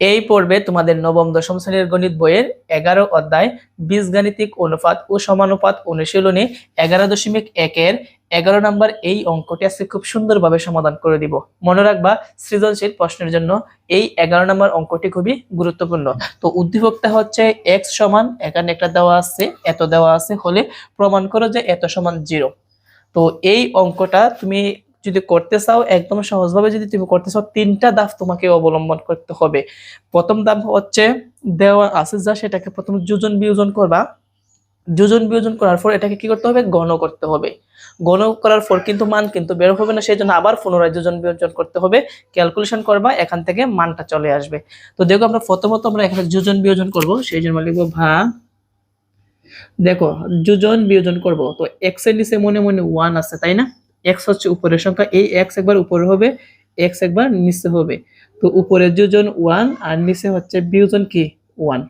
এই পর্বে তোমাদের নবম, দশম শ্রেণির গণিত বইয়ের এগারো অধ্যায় বীজগাণিতিক অনুপাত ও সমানুপাত অনুশীলনে এগারো দশমিক একের এগারো নম্বর এই অঙ্কটি আজকে খুব সুন্দরভাবে সমাধান করে দিব। মনে রাখবা, সৃজনশীল প্রশ্নের জন্য এই এগারো নম্বর অঙ্কটি খুবই গুরুত্বপূর্ণ। তো উদ্দীপকটা হচ্ছে এক্স সমান, এখানে একটা দেওয়া আছে, এত দেওয়া আছে, হলে প্রমাণ করো যে এত সমান জিরো তো এই অঙ্কটা তুমি যদি করতে চাও, একদম সহজভাবে যদি তুমি করতে চাও, তিনটা ধাপ তোমাকে অবলম্বন করতে হবে। প্রথম ধাপ হচ্ছে দেওয়া আছে যা সেটাকে প্রথম যোজন বিয়োজন করবা। যোজন বিয়োজন করার পর এটাকে কি করতে হবে? গণ করতে হবে। গণ করার পর কিন্তু মান কিন্তু বের হবে না সেই জন্য আবার পুনরায় যোজন বিয়োজন করতে হবে। ক্যালকুলেশন করবা, এখান থেকে মানটা চলে আসবে। তো দেখো আমরা প্রথমত আমরা এখানে যোজন বিয়োজন করব, সেই জন্য লিখব ভা। দেখো, যোজন বিয়োজন করব। তো এক্সের নিচে মনে মনে ওয়ান আছে, তাই না? এক্স হচ্ছে উপরের সংখ্যা, এই এক্স একবার উপরে হবে এক্স একবার নিচে হবে। তো উপরের যোজন ওয়ান আর নিচে হচ্ছে বিয়োজন কি? ওয়ান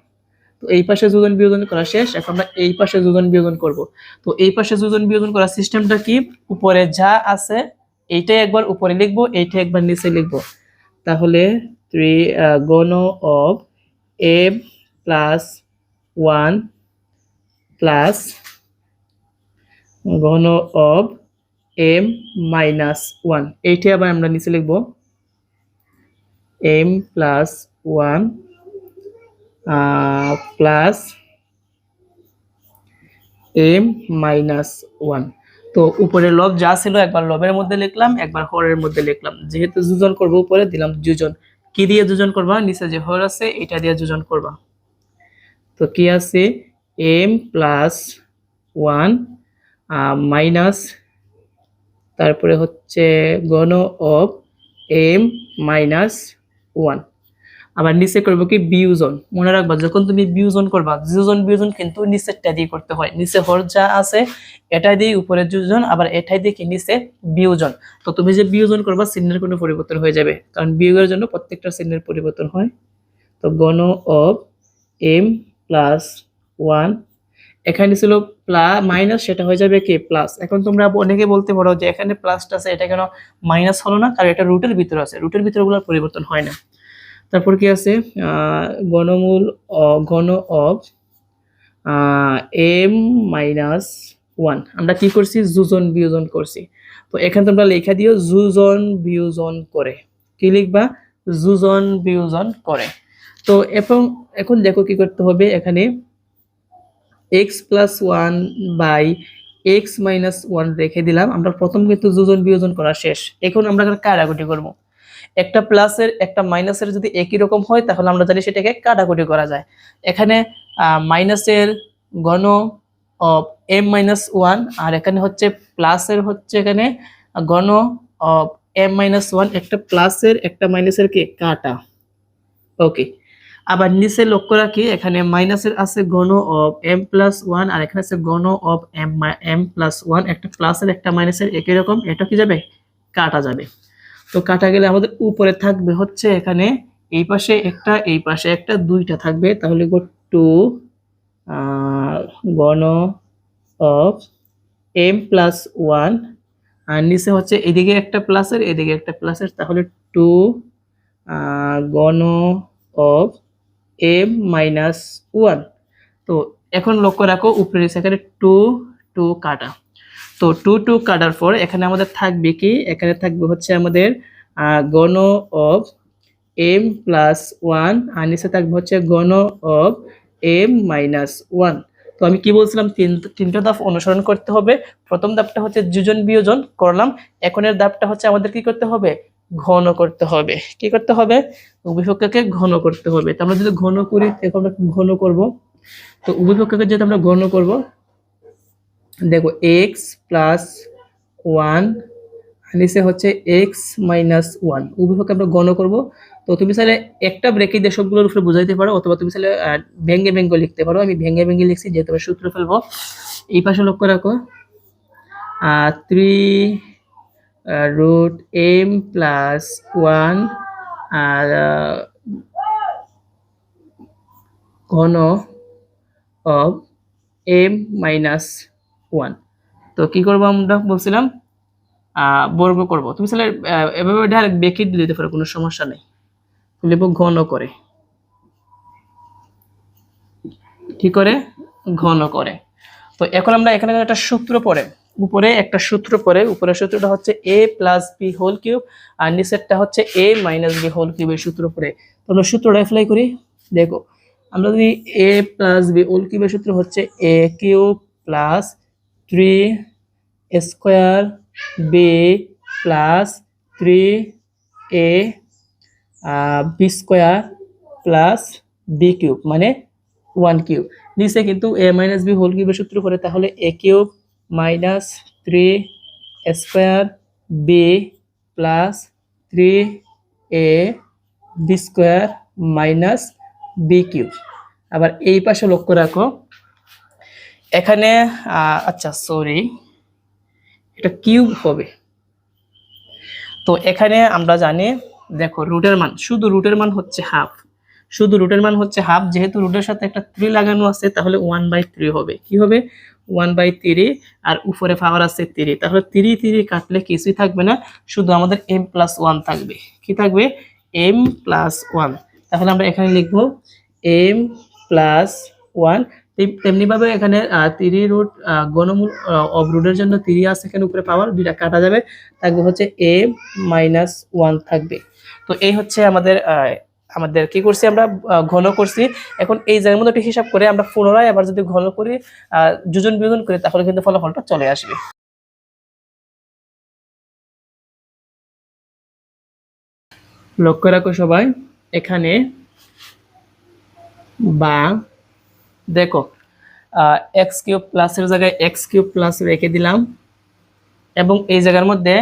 তো এই পাশে যোজন বিয়োজন করা শেষ, এখন আমরা এই পাশে যোজন বিয়োজন করব। তো এই পাশে যোজন বিয়োজন করার সিস্টেমটা কি? উপরে যা আছে, এইটাই একবার উপরে লিখব, এইটা একবার নিচে লিখব। তাহলে থ্রি গণ of A plus one plus ঘন of M minus one eighty আবার আমরা নিচে লিখব। M plus one plus M minus one তো উপরে লব যা ছিল একবার লবের মধ্যে লিখলাম, একবার হরের মধ্যে লিখলাম। যেহেতু যোজন করব উপরে, দিলাম যোজন কি দিয়ে যোজন করবা? নিচে যে হর আছে, এটা দিয়ে যোজন করবা। তো কি আছে? এম প্লাস ওয়ান মাইনাস তারপরে হচ্ছে গণ অফ এম মাইনাস ওয়ান। আবার নিচে করব কি বিউজন মনে রাখবা, যখন তুমি বিউজন করবা যোজন বিউজন কিন্তু নিচেরটা দিয়ে করতে হয়। নিচে হর যা আছে, এটা দিয়ে উপরে যোজন, আবার এটাই দিয়ে কি নিচে বিয়োজন। তো তুমি যে বিয়োজন করবা, চিহ্নের কোনো পরিবর্তন হয়ে যাবে। কারণ বিয়োগের জন্য প্রত্যেকটা চিহ্নের পরিবর্তন হয়। তো গণ অফ এম প্লাস ওয়ান এখানে ছিল প্লাস মাইনাস, সেটা হয়ে যাবে কি? প্লাস। এখন তোমরা অনেকে বলতে পারো যে এখানে প্লাসটা আছে, এটা কেন মাইনাস হলো না? কারণ এটা রুটের ভিতরে আছে। রুটের ভিতরে গুলো পরিবর্তন হয় না। তারপর কি আছে? গণমূল ঘন অফ এম মাইনাস ওয়ান আমরা কি করছি? যোজন, বিয়োজন করছি। তো এখানে তোমরা লেখা দিও, যোজন, বিয়োজন করে। কি লিখবা? যোজন, বিয়োজন করে। তো এখন এখন দেখো কি করতে হবে এখানে। X plus one by X minus one রেখে দিলাম। আমরা প্রথম কিন্তু যোজন বিয়োজন করা শেষ। এখন আমরা কাটাকুটি করব। একটা প্লাসের একটা মাইনাসের যদি একই রকম হয়, তাহলে আমরা জানি সেটাকে কাটাকুটি করা যায়। এখানে মাইনাসের ঘন অফ এম মাইনাস ওয়ান আর এখানে হচ্ছে প্লাসের হচ্ছে এখানে ঘন অফ এম মাইনাস ওয়ান একটা প্লাসের একটা মাইনাসের কি? কাটা। ওকে আবার নিচে লক্ষ্য রাখি, এখানে মাইনাসের আছে ঘন অফ এম প্লাস ওয়ান আর এখানে আছে ঘন of M M plus one একটা প্লাসের একটা মাইনাসের একই রকম, এটা কি যাবে? কাটা যাবে। তো কাটা গেলে আমাদের উপরে থাকবে হচ্ছে এখানে এই পাশে একটা, এই পাশে একটা, দুইটা থাকবে। তাহলে গো টু ঘন অফ এম প্লাস ওয়ান আর নিচে হচ্ছে এদিকে একটা প্লাসের এদিকে একটা প্লাসের তাহলে টু গণ অফ এম মাইনাস ওয়ান তো এখন লক্ষ্য রাখো উপরে নিচে এখানে টু টু কাটা। তো টু টু কাটার পর এখানে আমাদের থাকবে কি? এখানে থাকবে হচ্ছে আমাদের গণ অফ এম প্লাস ওয়ান আর থাকবে হচ্ছে গণ অফ এম মাইনাস ওয়ান তো আমি কি বলছিলাম? তিন, তিনটা ধাপ অনুসরণ করতে হবে। প্রথম ধাপটা হচ্ছে যোজন বিয়োজন করলাম। এখনের ধাপটা হচ্ছে আমাদের কি করতে হবে? ঘন করতে হবে। কি করতে হবে? উভয়পক্ষকে ঘন করতে হবে। তো আমরা যদি ঘন করি এখন আমরা ঘন করব। তো উভয়পক্ষকে যদি আমরা ঘন করব দেখো এক্স প্লাস ওয়ান নিচে হচ্ছে এক্স মাইনাস ওয়ান উভয়পক্ষে আমরা গণ করব। তো তুমি চাইলে একটা ব্রেকে দিয়ে সবগুলোর উপরে বুঝাইতে পারো অথবা তুমি চাইলে ভেঙ্গে ভেঙ্গে লিখতে পারো। আমি ভেঙ্গে ভেঙ্গে লিখছি যেহেতু আমি সূত্র ফেলব। এই পাশে লক্ষ্য রাখো। Three root M plus one আর ঘন অফ এম মাইনাস ওয়ান। তো কী করব আমরা? বলছিলাম বর্গ করব। তুমি তাহলে এভাবে ডাইরেক্ট বেঁকে দিতে পারো, কোনো সমস্যা নেই। লিখব ঘন করে। কি করে? ঘন করে। তো এখন আমরা এখানে একটা সূত্র পড়ে। উপরে একটা সূত্র পরে উপরের সূত্রটা হচ্ছে A plus B whole cube আর নিচেরটা হচ্ছে এ মাইনাস বি হোল কিউবের সূত্র পরে তো আমরা সূত্রটা অ্যাপ্লাই করি, দেখো, আমরা যদি এ প্লাস বি হোল কিউবের সূত্র হচ্ছে A cube plus three square B plus three A B square plus B cube মানে ওয়ান কিউব নিচে কিন্তু এ মাইনাস বি হোল কিউবের সূত্র করে তাহলে A cube minus three square B plus three A B square minus B cube. আবার এই পাশে লক্ষ্য রাখো, এখানে আচ্ছা সরি এটা কিউব হবে। তো এখানে আমরা জানি, দেখো, রুটের মান, শুধু রুটের মান হচ্ছে হাফ। শুধু রুটের মান হচ্ছে হাফ, যেহেতু রুটের সাথে একটা থ্রি লাগানো আছে, তাহলে ওয়ান বাই থ্রি হবে। কি হবে? ওয়ান বাই থ্রি আর উপরে পাওয়ার আছে থ্রি তাহলে থ্রি থ্রি কাটলে কিছুই থাকবে না, শুধু আমাদের এম প্লাস ওয়ান থাকবে। কি থাকবে? এম প্লাস ওয়ান তাহলে আমরা এখানে লিখব এম প্লাস ওয়ান তেমনিভাবে এখানে তিরি রুট গণমূল অব রুটের জন্য তিরি আছে এখানে উপরে পাওয়ার দুইটা কাটা যাবে। থাকবে হচ্ছে এম মাইনাস ওয়ান থাকবে। তো এই হচ্ছে আমাদের আমাদের কি করছি আমরা ঘন করছি। এখন এই জায়গার মধ্যে একটু হিসাব করে আমরা পুনরায় আবার যদি ঘন করি যোজন বিয়োজন করি, তাহলে কিন্তু ফলাফলটা চলে আসবে। লক্ষ্য রাখো সবাই, এখানে বা দেখো এক্স কিউব প্লাসের জায়গায় এক্স কিউব প্লাস রেখে দিলাম এবং এই জায়গার মধ্যে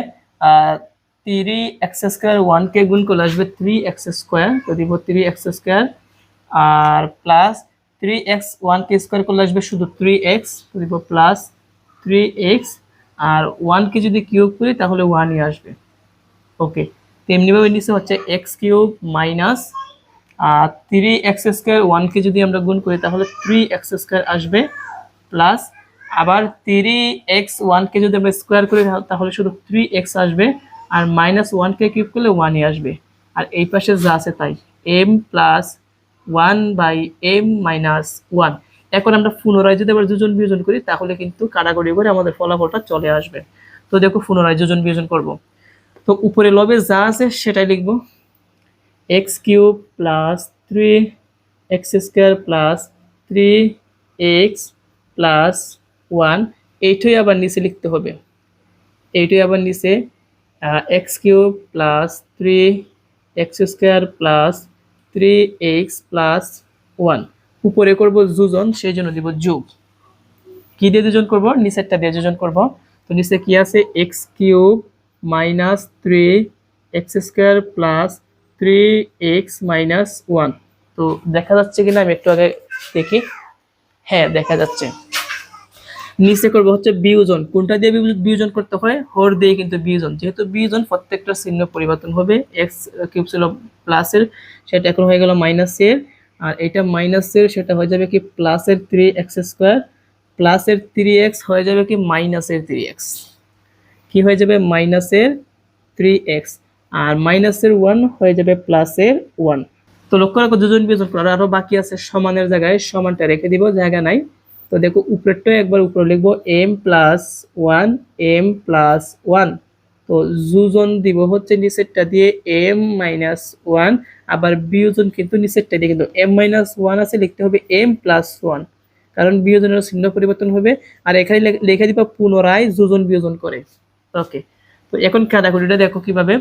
থ্রি এক্স স্কোয়ার ওয়ানকে গুণ করলে আসবে থ্রি এক্স স্কোয়ার তো দিব থ্রি এক্স স্কোয়ার আর প্লাস থ্রি এক্স ওয়ানকে স্কোয়ার করলে আসবে শুধু থ্রি এক্স তো দিব প্লাস থ্রি এক্স আর ওয়ানকে যদি কিউব করি তাহলে ওয়ানই আসবে। ওকে তেমনিভাবে নিচে হচ্ছে এক্স কিউব মাইনাস আর থ্রি এক্স স্কোয়ার ওয়ানকে যদি আমরা গুণ করি তাহলে থ্রি এক্স স্কোয়ার আসবে প্লাস আবার থ্রি এক্স ওয়ানকে যদি আমরা স্কোয়ার করি তাহলে শুধু থ্রি এক্স আসবে আর মাইনাস ওয়ানকে কিউব করলে ওয়ানই আসবে। আর এই পাশে যা আছে তাই। M plus one by M minus one এখন আমরা পুনরায় যদি আবার দুজন বিয়োজন করি, তাহলে কিন্তু কাটাকুটি করে আমাদের ফলাফলটা চলে আসবে। তো দেখো পুনরায় দুজন বিয়োজন করব। তো উপরে লবে যা আছে সেটাই লিখব। X cube plus three X square plus three X plus one এইটাই আবার নিচে লিখতে হবে। এইটাই আবার নিচে X cube plus three X square plus three X plus one উপরে করব যোজন সেই জন্য দিব যোগ। কি দিয়ে যোজন করব? নিচেরটা দিয়ে যোজন করব। তো নিচে কি আছে? X cube minus three X square plus three X minus one তো দেখা যাচ্ছে কিনা? আমি একটু আগে দেখি। হ্যাঁ দেখা যাচ্ছে। নিচে করব হচ্ছে বিয়োজন। কোনটা দিয়ে বিয়োজ- বিয়োজন করতে হয়? হর দিয়ে কিন্তু বিয়োজন। যেহেতু বিয়োজন, প্রত্যেকটা চিহ্ন পরিবর্তন হবে। এক্স কিউব ছিল প্লাসের সেটা এখন হয়ে গেল মাইনাসের আর এটা মাইনাসের সেটা হয়ে যাবে কি প্লাসের থ্রি এক্স স্কোয়ার প্লাসের থ্রি এক্স হয়ে যাবে কি মাইনাসের থ্রি এক্স কি হয়ে যাবে? মাইনাসের থ্রি এক্স আর মাইনাসের ওয়ান হয়ে যাবে প্লাসের ওয়ান তো লক্ষ্য রাখো, দুজন বিয়োজন করার আরও বাকি আছে সমানের জায়গায়। সমানটা রেখে দিব, জায়গা নাই। তো দেখো উপরেরটাও একবার উপরে লিখব M plus one M plus one তো যোজন দিব হচ্ছে নিচেরটা দিয়ে এম মাইনাস ওয়ান আবার বিয়োজন কিন্তু নিচেরটা দিয়ে। কিন্তু এম মাইনাস ওয়ান আছে, লিখতে হবে এম প্লাস ওয়ান কারণ বিয়োজনের চিহ্ন পরিবর্তন হবে। আর এখানে লিখে দিবা পুনরায় যোজন বিয়োজন করে। ওকে তো এখন কাটাকুটিটা দেখো কীভাবে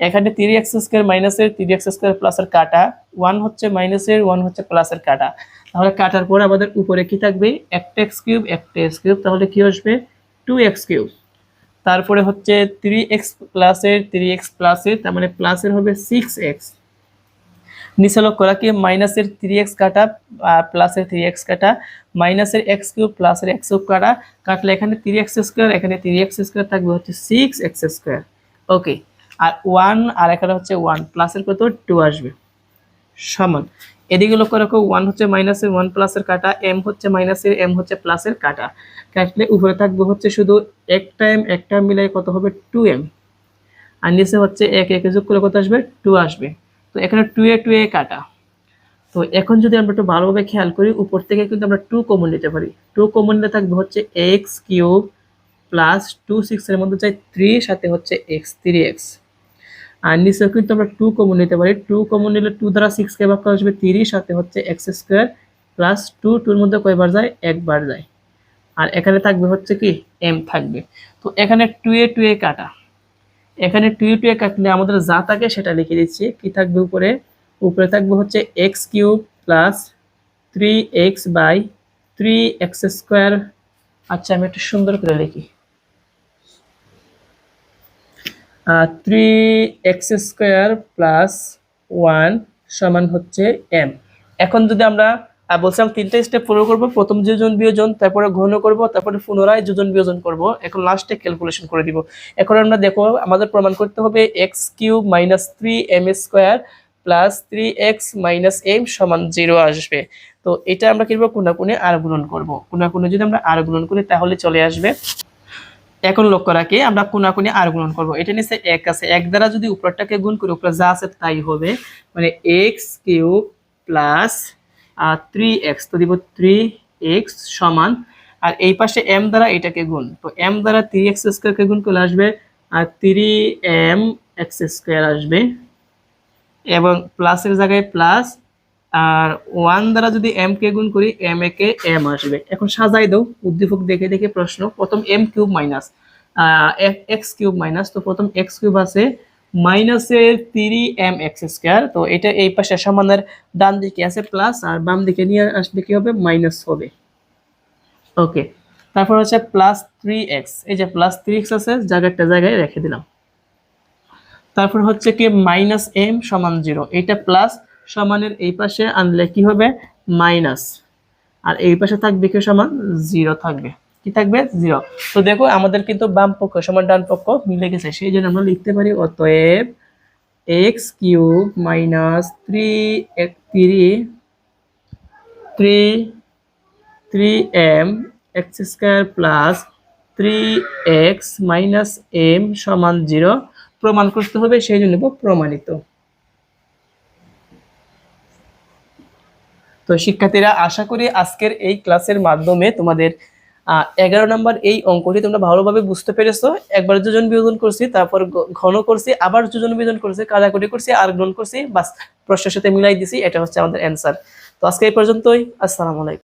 এখানে থ্রি এক্স স্কোয়ার মাইনাসের থ্রি এক্স স্কোয়ার প্লাসের কাটা ওয়ান হচ্ছে মাইনাসের ওয়ান হচ্ছে প্লাসের কাটা। তাহলে কাটার পর আমাদের উপরে কি থাকবে? একটা এক্স কিউব একটা এক্স কিউব তাহলে কি আসবে? টু এক্স কিউব তারপরে হচ্ছে থ্রি এক্স প্লাসের থ্রি এক্স প্লাসের তার মানে প্লাসের হবে সিক্স এক্স নিচে লক্ষ্য রাখি মাইনাসের থ্রি এক্স কাটা প্লাসের থ্রি এক্স কাটা মাইনাসের এক্স কিউব প্লাসের এক্স কিউব কাটা। কাটলে এখানে থ্রি এক্স স্কোয়ার এখানে থ্রি এক্স স্কোয়ার থাকবে হচ্ছে সিক্স এক্স স্কোয়ার ওকে আর ওয়ান আর এখানে হচ্ছে ওয়ান প্লাসের কত? টু আসবে। সমান। এদিকে লক্ষ্য রাখো ওয়ান হচ্ছে মাইনাসের ওয়ান প্লাসের কাটা এম হচ্ছে মাইনাসের এম হচ্ছে প্লাসের কাটা। কাটলে উপরে থাকবে হচ্ছে শুধু একটা এম একটা মিলাই কত হবে? টু এম আর নিচে হচ্ছে এক, একে যোগ করে কত আসবে? টু আসবে। তো এখানে টু এ টু এ কাটা। তো এখন যদি আমরা একটু ভালোভাবে খেয়াল করি, উপর থেকে কিন্তু আমরা টু কমন নিতে পারি। টু কমন নিতে থাকবে হচ্ছে এক্স কিউব প্লাস টু সিক্সের মধ্যে চাই থ্রি সাথে হচ্ছে এক্স থ্রি এক্স আর নিচেও কিন্তু আমরা টু কমন নিতে পারি। টু কমন নিলে টু দ্বারা সিক্সকে ভাগ করা আসবে তিরিশ, সাথে হচ্ছে এক্স স্কোয়ার প্লাস টু টুর মধ্যে কয়বার যায়? একবার যায়। আর এখানে থাকবে হচ্ছে কি? এম থাকবে। তো এখানে টু এ টু এ কাটা। এখানে টু এ টু এ কাটলে আমাদের যা থাকে সেটা লিখে দিচ্ছি। কি থাকবে উপরে? উপরে থাকবে হচ্ছে X cube plus three X by three X square আচ্ছা আমি একটু সুন্দর করে লিখি। Three X square plus one সমান হচ্ছে এম এখন যদি আমরা বলছিলাম তিনটা স্টেপ ফলো করব, প্রথম যোজন বিয়োজন, তারপরে ঘন করব, তারপরে পুনরায় যোজন বিয়োজন করব, এখন লাস্টে ক্যালকুলেশন করে দিব। এখন আমরা দেখো, আমাদের প্রমাণ করতে হবে X cube minus three M square plus three X minus M সমান জিরো আসবে। তো এটা আমরা কি করব? কোনাকুনি আর গুণন করব। কোনাকুনি যদি আমরা আর গুণন করি, তাহলে চলে আসবে এখন লক্ষ্য রাখি, আমরা কোনাকুনি আর গুণন করব। এটা নিচে এক আছে। এক দ্বারা যদি উপরটাকে গুণ করি, উপরে যা আছে তাই হবে। মানে X cube plus three X তো দিব থ্রি এক্স সমান। আর এই পাশে এম দ্বারা এটাকে গুণ। তো এম দ্বারা থ্রি এক্স স্কোয়ারকে গুণ করলে আসবে, আর থ্রি এম এক্স স্কোয়ার আসবে। এবং প্লাসের জায়গায় প্লাস আর ওয়ান দ্বারা যদি এম কে গুণ করি এম এ কে এম আসবে। এখন সাজাই দাও, উদ্দীপক দেখে দেখে প্রশ্ন। প্রথম M cube minus X cube minus, তো প্রথম এক্স কিউব আছে মাইনাসের থ্রি এম এক্স স্কোয়ার তো এটা এই পাশে সমানের ডান দিকে আছে প্লাস আর বাম দিকে নিয়ে আসলে কি হবে? মাইনাস হবে। ওকে তারপর হচ্ছে প্লাস থ্রি এক্স এই যে প্লাস থ্রি এক্স আছে, জায়গাটা জায়গায় রেখে দিলাম। তারপর হচ্ছে কি মাইনাস এম সমান জিরো এটা প্লাস সমানের এই পাশে আনলে কি হবে? মাইনাস। আর এই পাশে থাকবে কি সমান? জিরো থাকবে। কি থাকবে? জিরো। তো দেখো, আমাদের কিন্তু বাম পক্ষ সমান ডান পক্ষ মিলে গেছে। সেই জন্য আমরা লিখতে পারি, অতএব X cube minus three three three three M, X square plus three X minus M সমান জিরো। প্রমাণ করতে হবে, সেই জন্য প্রমাণিত। তো শিক্ষার্থীরা, আশা করি আজকের এই ক্লাসের মাধ্যমে তোমাদের এগারো নম্বর এই অঙ্কটি তোমরা ভালোভাবে বুঝতে পেরেছ। একবার দুজন বিয়োজন করছি, তারপর ঘন করছি, আবার দুজন বিয়োজন করছি কাটাকুটি করছি, আর গ্রহণ করছি, বাস প্রশ্নের সাথে মিলাই দিছি, এটা হচ্ছে আমাদের অ্যান্সার তো আজকে এই পর্যন্তই, আসসালামু আলাইকুম।